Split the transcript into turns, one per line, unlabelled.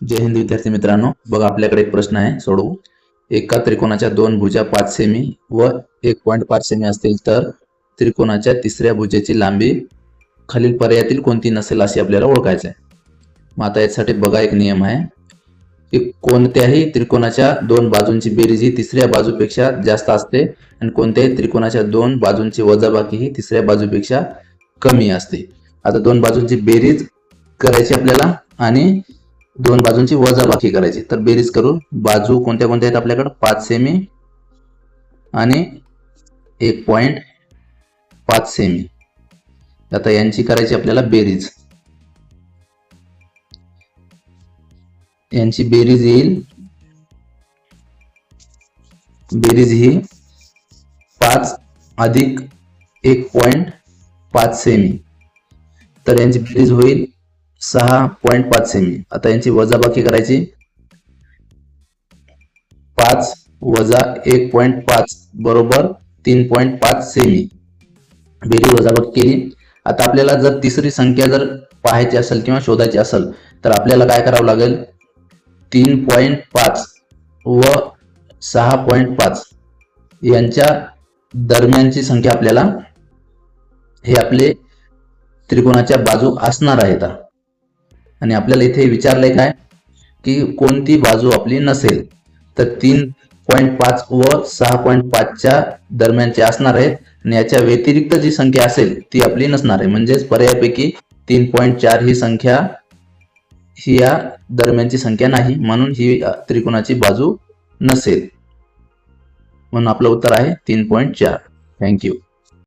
जय हिंद विद्यार्थी मित्रांनो. बघा आपल्याकडे एक प्रश्न आहे सोडवू. एका त्रिकोणाच्या दोन भुजा पाच सेमी व एक पॉईंट पाच सेमी असतील तर त्रिकोणाच्या तिसऱ्या भुजेची लांबी खालील पर्यायातील कोणती नसेल अशी आपल्याला ओळखायचं आहे मग आता यासाठी बघा एक नियम आहे. की कोणत्याही त्रिकोणाच्या दोन बाजूंची बेरीज ही तिसऱ्या बाजूपेक्षा जास्त असते आणि कोणत्याही त्रिकोणाच्या दोन बाजूंची वजाबाकी ही तिसऱ्या बाजूपेक्षा कमी असते. आता दोन बाजूंची बेरीज करायची आपल्याला आणि दोन बाजूंची वजाबाकी करायची. तर बेरीज करू बाजू कोणत्या कोणत्या आहेत आपल्याकडे? पाच सेमी आणि एक पॉइंट पाच सेमी आता यांची करायची आपल्याला बेरीज. यांची बेरीज येईल. बेरीज ही पाच अधिक एक पॉइंट पाच सेमी तर यांची बेरीज होईल सहा पॉईंट पाच सेमी. आता यांची वजाबाकी करायची. पाच वजा एक पॉईंट पाच बरोबर तीन पॉईंट पाच सेमी. बेरीज वजाबाकी केली. आता आपल्याला जर तिसरी संख्या जर पाहायची असेल किंवा शोधायची असेल तर आपल्याला काय करावं लागेल? तीन पॉईंट पाच व सहा पॉईंट पाच. यांच्या दरम्यानची संख्या आपल्याला हे आपले त्रिकोणाच्या बाजू असणार आहेत. आणि आपल्याला इथे विचारलंय काय? की कोणती बाजू आपली नसेल तर तीन पॉईंट पाच व सहा पॉईंट पाचच्या दरम्यानचे असणार आहेत आणि याच्या व्यतिरिक्त जी संख्या असेल ती आपली नसणार आहे. म्हणजेच पर्यायापैकी तीन पॉईंट चार ही संख्या ही या दरम्यानची संख्या नाही. म्हणून ही त्रिकोणाची बाजू नसेल. म्हणून आपलं उत्तर आहे तीन पॉईंट चार. थँक्यू